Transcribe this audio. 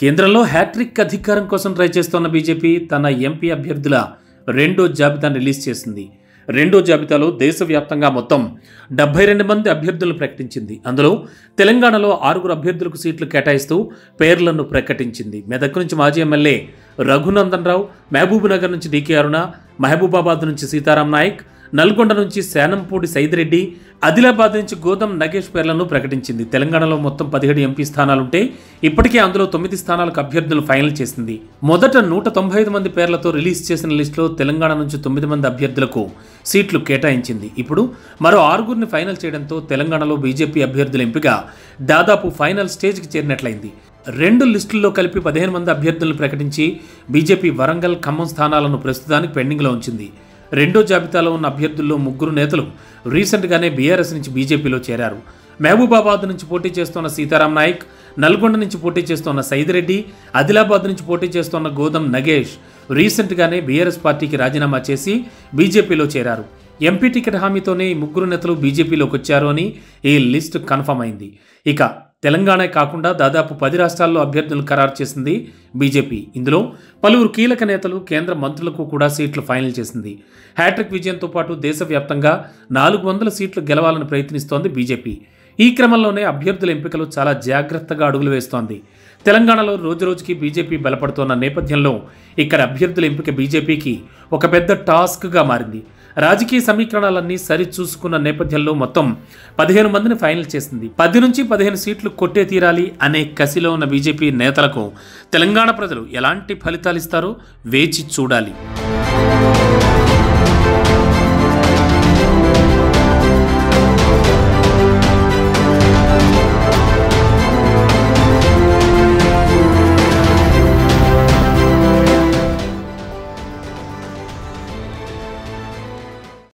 కేంద్రంలో హ్యాట్రిక్ అధికారం కోసం ట్రై చేస్తోన్న బీజేపీ తన ఎంపీ అభ్యర్థుల రెండో జాబితాను రిలీజ్ చేసింది. రెండో జాబితాలో దేశవ్యాప్తంగా మొత్తం డెబ్బై రెండు మంది అభ్యర్థులను ప్రకటించింది. అందులో తెలంగాణలో ఆరుగురు అభ్యర్థులకు సీట్లు కేటాయిస్తూ పేర్లను ప్రకటించింది. మెదక్ నుంచి మాజీ ఎమ్మెల్యే రఘునందన్ రావు మహబూబ్నగర్ నుంచి డీకే అరుణ మహబూబాబాద్ నుంచి సీతారాం నాయక్ నల్గొండ నుంచి శానంపూడి సైదిరెడ్డి ఆదిలాబాద్ నుంచి గోదం నగేష్ పేర్లను ప్రకటించింది. తెలంగాణలో మొత్తం పదిహేడు ఎంపీ స్థానాలుంటే ఇప్పటికే అందులో తొమ్మిది స్థానాలకు అభ్యర్థులు ఫైనల్ చేసింది. మొదట నూట తొంభై ఐదు మంది పేర్లతో రిలీజ్ చేసిన లిస్టులో తెలంగాణ నుంచి తొమ్మిది మంది అభ్యర్థులకు సీట్లు కేటాయించింది. ఇప్పుడు మరో ఆరుగురిని ఫైనల్ చేయడంతో తెలంగాణలో బీజేపీ అభ్యర్థుల ఎంపిక దాదాపు ఫైనల్ స్టేజ్కి చేరినట్లయింది. రెండు లిస్టుల్లో కలిపి పదిహేను మంది అభ్యర్థులను ప్రకటించి బీజేపీ వరంగల్ ఖమ్మం స్థానాలను ప్రస్తుతానికి పెండింగ్లో ఉంచింది. రెండో జాబితాలో ఉన్న అభ్యర్థుల్లో ముగ్గురు నేతలు రీసెంట్గానే బీఆర్ఎస్ నుంచి బీజేపీలో చేరారు. మహబూబాబాద్ నుంచి పోటీ చేస్తున్న సీతారాం నాయక్ నల్గొండ నుంచి పోటీ చేస్తున్న సైదిరెడ్డి ఆదిలాబాద్ నుంచి పోటీ చేస్తున్న గోదం నగేష్ రీసెంట్గానే బీఆర్ఎస్ పార్టీకి రాజీనామా చేసి బీజేపీలో చేరారు. ఎంపీ టికెట్ హామీతోనే ఈ ముగ్గురు నేతలు బీజేపీలోకి వచ్చారు అని ఈ లిస్ట్ కన్ఫర్మ్ అయింది. ఇక తెలంగాణ కాకుండా దాదాపు పది రాష్ట్రాల్లో అభ్యర్థులు ఖరారు చేసింది బీజేపీ. ఇందులో పలువురు కీలక నేతలు కేంద్ర మంత్రులకు కూడా సీట్లు ఫైనల్ చేసింది. హ్యాట్రిక్ విజయంతో పాటు దేశవ్యాప్తంగా నాలుగు వందల సీట్లు గెలవాలని ప్రయత్నిస్తోంది బీజేపీ. ఈ క్రమంలోనే అభ్యర్థుల ఎంపికలు చాలా జాగ్రత్తగా అడుగులు వేస్తోంది. తెలంగాణలో రోజురోజుకి బీజేపీ బలపడుతోన్న నేపథ్యంలో ఇక్కడ అభ్యర్థుల ఎంపిక బీజేపీకి ఒక పెద్ద టాస్క్గా మారింది. రాజకీయ సమీకరణాలన్నీ సరిచూసుకున్న నేపథ్యంలో మొత్తం పదిహేను మందిని ఫైనల్ చేసింది. పది నుంచి పదిహేను సీట్లు కొట్టే తీరాలి అనే కసిలో ఉన్న బీజేపీ నేతలకు తెలంగాణ ప్రజలు ఎలాంటి ఫలితాలు ఇస్తారో వేచి చూడాలి.